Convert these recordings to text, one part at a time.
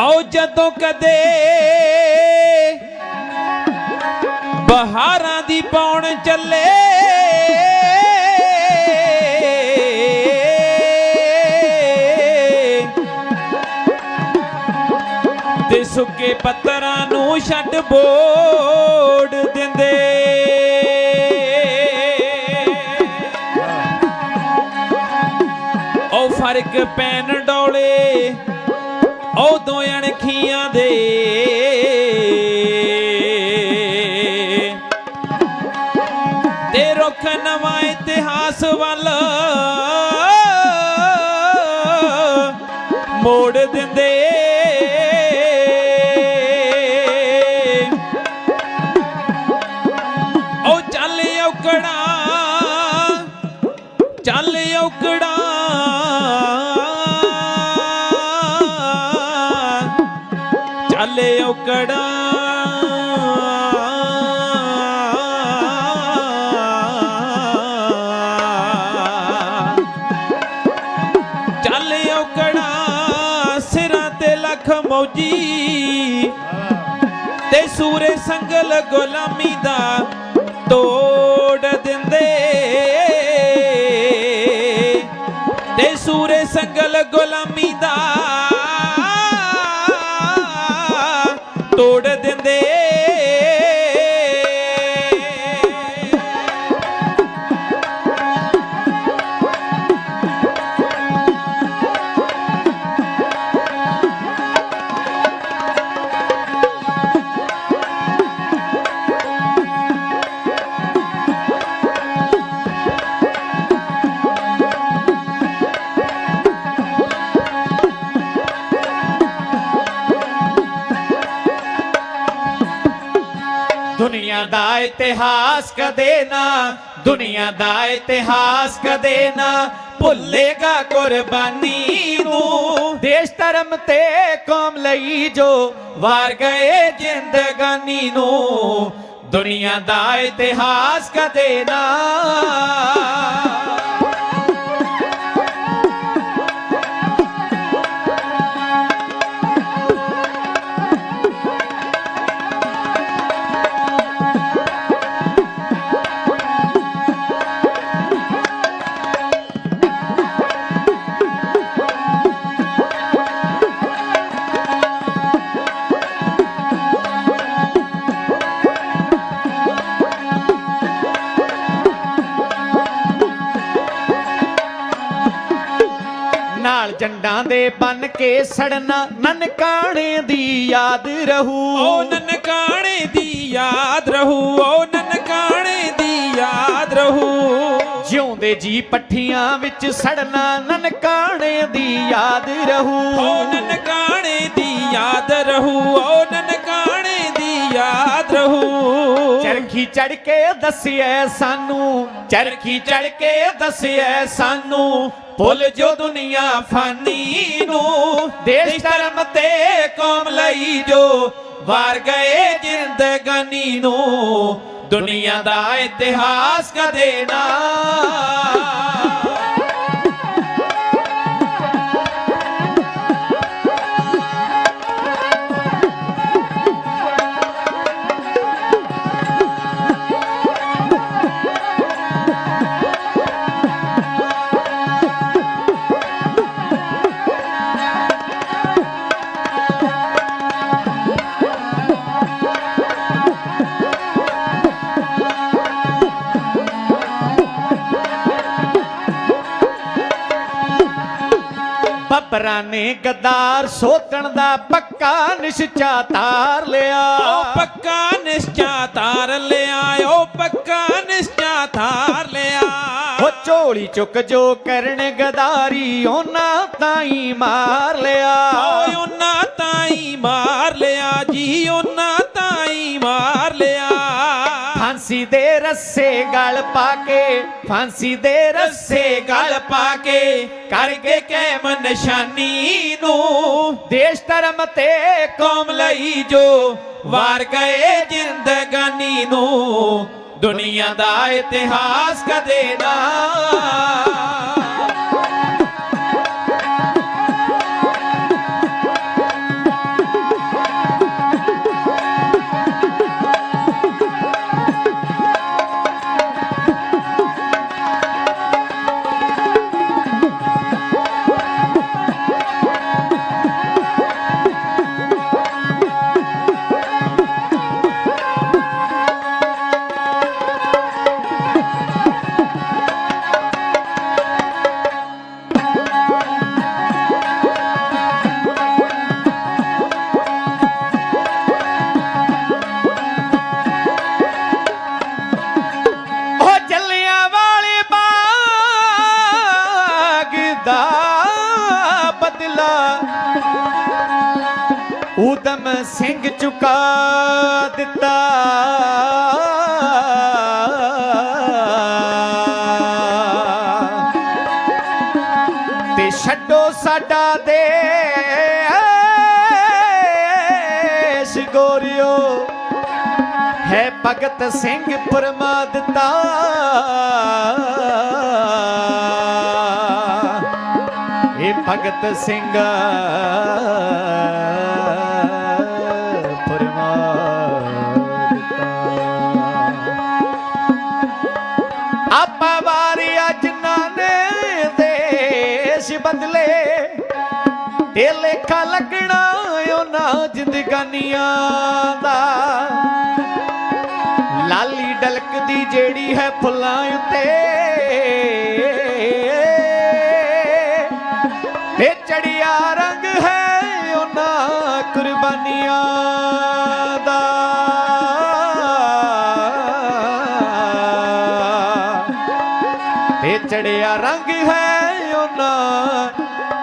ਆਓ ਜਦੋਂ ਕਦੇ ਬਹਾਰਾਂ ਦੀ ਪੌਣ ਚੱਲੇ ਤੇ ਸੁੱਕੇ ਪੱਤਰਾਂ ਨੂੰ ਛੱਡ ਬੋੜ ਦਿੰਦੇ। ਉਹ ਫ਼ਰਕ ਪੈਣ ਇਤਿਹਾਸ ਵੱਲ ਮੋੜ ਦਿੰਦੇ। ਉਹ ਚੱਲ ਔਕੜਾ ਚੱਲ ਔਕੜਾ। ਚੱਲ ਔਕੜਾ। ਲੱਖ ਤੇ ਸੂਰੇ ਸੰਗਲ ਗੁਲਾਮੀ ਦਾ ਤੋੜ ਦਿੰਦੇ। ਤੇ ਸੂਰੇ ਸੰਗਲ ਗੁਲਾਮੀ ਦਾ ਤੋੜ ਦਿੰਦੇ। ਇਤਿਹਾਸ ਕਦੇ ਨਾ, ਦੁਨੀਆ ਦਾ ਇਤਿਹਾਸ ਕਦੇ ਨਾ ਭੁੱਲੇਗਾ ਕੁਰਬਾਨੀ ਨੂੰ। ਦੇਸ਼ ਧਰਮ ਤੇ ਕੌਮ ਲਈ ਜੋ ਵਾਰ ਗਏ ਜ਼ਿੰਦਗਾਨੀ ਨੂੰ, ਦੁਨੀਆ ਦਾ ਇਤਿਹਾਸ ਕਦੇ ਨਾ। ਜੰਡਾਂ ਦੇ ਬਨ ਕੇ ਸੜਨਾ ਨਨਕਾਣੇ ਦੀ ਯਾਦ ਰਹੂ। ਓ ਨਨਕਾਣੇ ਦੀ ਯਾਦ ਰਹੂ ਓ ਨਨਕਾਣੇ ਦੀ ਯਾਦ ਰਹੂ। ਜਿਉਂਦੇ ਜੀ ਪੱਠੀਆਂ ਵਿੱਚ ਸੜਨਾ ਨਨਕਾਣੇ ਦੀ ਯਾਦ ਰਹੂ। ਓ ਨਨਕਾਣੇ ਦੀ ਯਾਦ ਰਹੂ ਓ ਨਨਕਾਣੇ ਦੀ ਯਾਦ ਰਹੂ। ਚਰਖੀ ਚੜ ਕੇ ਦੱਸਿਐ ਸਾਨੂੰ ਚਰਖੀ ਚੜ ਕੇ ਦੱਸਿਐ ਸਾਨੂੰ। ਭੁੱਲ ਜੋ ਦੁਨੀਆ ਫਾਨੀ ਨੂੰ, ਦੇਸ਼ ਧਰਮ ਤੇ ਕੌਮ ਲਈ ਜੋ ਵਾਰ ਗਏ ਜ਼ਿੰਦਗਾਨੀ ਨੂੰ, ਦੁਨੀਆ ਦਾ ਇਤਿਹਾਸ ਕਦੇ ਨਾ ਨੇ ਗੱਦਾਰ ਸੋਤਣ ਦਾ ਪੱਕਾ ਨਿਸ਼ਚਾ ਤਾਰ ਲਿਆ। ਓ ਪੱਕਾ ਨਿਸ਼ਚਾ ਤਾਰ ਲਿਆ ਓ ਪੱਕਾ ਨਿਸ਼ਚਾ ਤਾਰ ਲਿਆ। ਉਹ ਝੋਲੀ ਚੁੱਕ ਜੋ ਕਰਨ ਗਦਾਰੀ ਉਹਨਾਂ ਤਾਈ ਮਾਰ ਲਿਆ। ਓਏ ਉਹਨਾਂ ਤਾਈ ਮਾਰ ਲਿਆ ਜੀ ਉਹਨਾਂ ਫਾਂਸੀ ਦੇ ਰੱਸੇ ਗਲ ਪਾ ਕੇ, ਫਾਂਸੀ ਦੇ ਰੱਸੇ ਗਲ ਪਾ ਕੇ ਕਰ ਗਏ ਕੈਮ ਨਿਸ਼ਾਨੀ ਨੂੰ। ਦੇਸ਼ ਧਰਮ ਤੇ ਕੌਮ ਲਈ ਜੋ ਵਾਰ ਗਏ ਜ਼ਿੰਦਗਾਨੀ ਨੂੰ, ਦੁਨੀਆ ਦਾ ਇਤਿਹਾਸ ਕਦੇ ਨਾ ਊਧਮ ਸਿੰਘ ਚੁਕਾ ਦਿੱਤਾ। ਤੇ ਛੱਡੋ ਸਾਡਾ ਦੇਸ਼ ਗੋਰਿਓ। ਹੈ ਭਗਤ ਸਿੰਘ ਪਰਮਾ ਇਹ ਭਗਤ ਸਿੰਘ ਲੱਗਣਾ ਉਹਨਾਂ ਜ਼ਿੰਦਗਾਨੀਆਂ ਦਾ। ਲਾਲੀ ਡਲਕਦੀ ਜਿਹੜੀ ਹੈ ਫੁੱਲਾਂ ਉੱਤੇ। ਤੇ ਚੜਿਆ ਰੰਗ ਹੈ ਉਹਨਾਂ ਕੁਰਬਾਨੀਆਂ ਦਾ। ਤੇ ਚੜਿਆ ਰੰਗ ਹੈ ਉਹਨਾਂ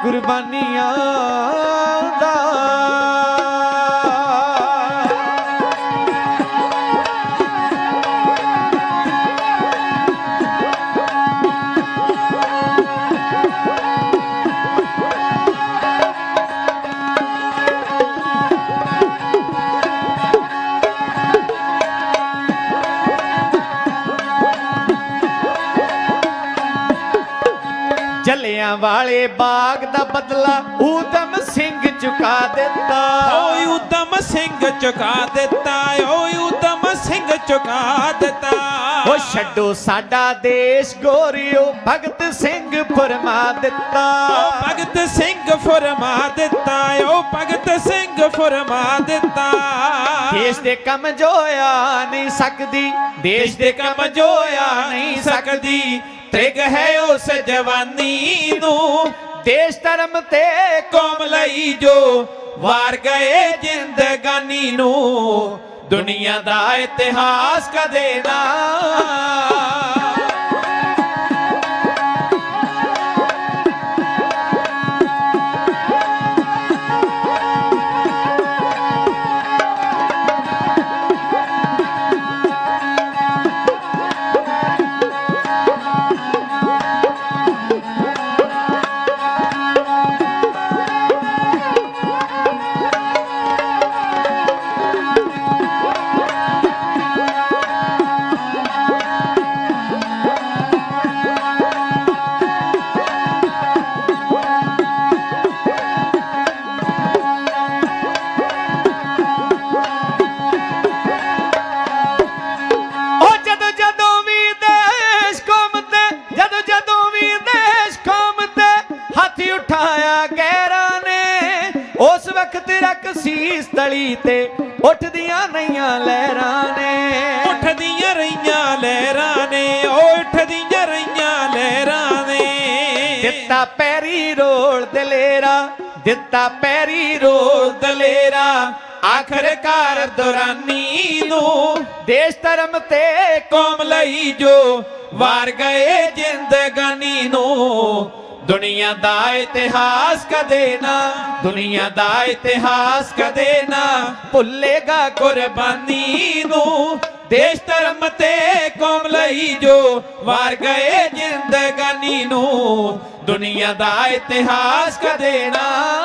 ਕੁਰਬਾਨੀਆਂ ਵਾਲੇ ਬਾਗ ਦਾ ਬਦਲਾ ਊਧਮ ਸਿੰਘ ਚੁਕਾ ਦਿੱਤਾ। ਓਏ ਉਦਮ ਸਿੰਘ ਚੁਕਾ ਦਿੱਤਾ ਓਏ ਉਦਮ ਸਿੰਘ ਚੁਕਾ ਦਿੱਤਾ। ਉਹ ਛੱਡੋ ਸਾਡਾ ਦੇਸ਼ ਗੋਰਿਓ ਭਗਤ ਸਿੰਘ ਫਰਮਾ ਦਿੱਤਾ। ਓ ਭਗਤ ਸਿੰਘ ਫਰਮਾ ਦਿੱਤਾ ਓ ਭਗਤ ਸਿੰਘ ਫਰਮਾ ਦਿੱਤਾ। ਦੇਸ਼ ਦੇ ਕੰਮ ਜੋਇਆ ਨਹੀਂ ਸਕਦੀ ਦੇਸ਼ ਦੇ ਕੰਮ ਜੋਇਆ ਨਹੀਂ ਸਕਦੀ। ਤ੍ਰਿਗ ਹੈ ਉਸ ਜਵਾਨੀ ਨੂੰ। ਦੇਸ਼ ਧਰਮ ਤੇ ਕੌਮ ਲਈ ਜੋ ਵਾਰ ਗਏ ਜ਼ਿੰਦਗਾਨੀ ਨੂੰ। ਦੁਨੀਆ ਦਾ ਇਤਿਹਾਸ ਕਦੇ ਨਾ ਸੀਸ ਤਲੀ ਤੇ ਉੱਠਦੀਆਂ ਨਈਆਂ ਲਹਿਰਾਂ ਨੇ। ਉੱਠਦੀਆਂ ਰਹੀਆਂ ਲਹਿਰਾਂ ਨੇ ਓ ਉੱਠਦੀਆਂ ਰਹੀਆਂ ਲਹਿਰਾਂ ਨੇ। ਦਿੱਤਾ ਪੈਰੀ ਰੋਲ ਦਲੇਰਾ ਦਿੱਤਾ ਪੈਰੀ ਰੋਲ ਦਲੇਰਾ ਆਖਰਕਾਰ ਦੁਰਾਨੀ ਨੂੰ ਦੇਸ਼ ਧਰਮ ਤੇ ਕੌਮ ਲਈ ਜੋ ਵਾਰ ਗਏ ਜ਼ਿੰਦਗਾਨੀ ਨੂੰ। ਦੁਨੀਆ ਦਾ ਇਤਿਹਾਸ ਕਦੇ ਨਾ, ਦੁਨੀਆ ਦਾ ਇਤਿਹਾਸ ਕਦੇ ਨਾ ਭੁੱਲੇਗਾ ਕੁਰਬਾਨੀ ਨੂੰ। ਦੇਸ਼ ਧਰਮ ਤੇ ਕੌਮ ਲਈ ਜੋ ਵਾਰ ਗਏ ਜ਼ਿੰਦਗਾਨੀ ਨੂੰ, ਦੁਨੀਆ ਦਾ ਇਤਿਹਾਸ ਕਦੇ ਨਾ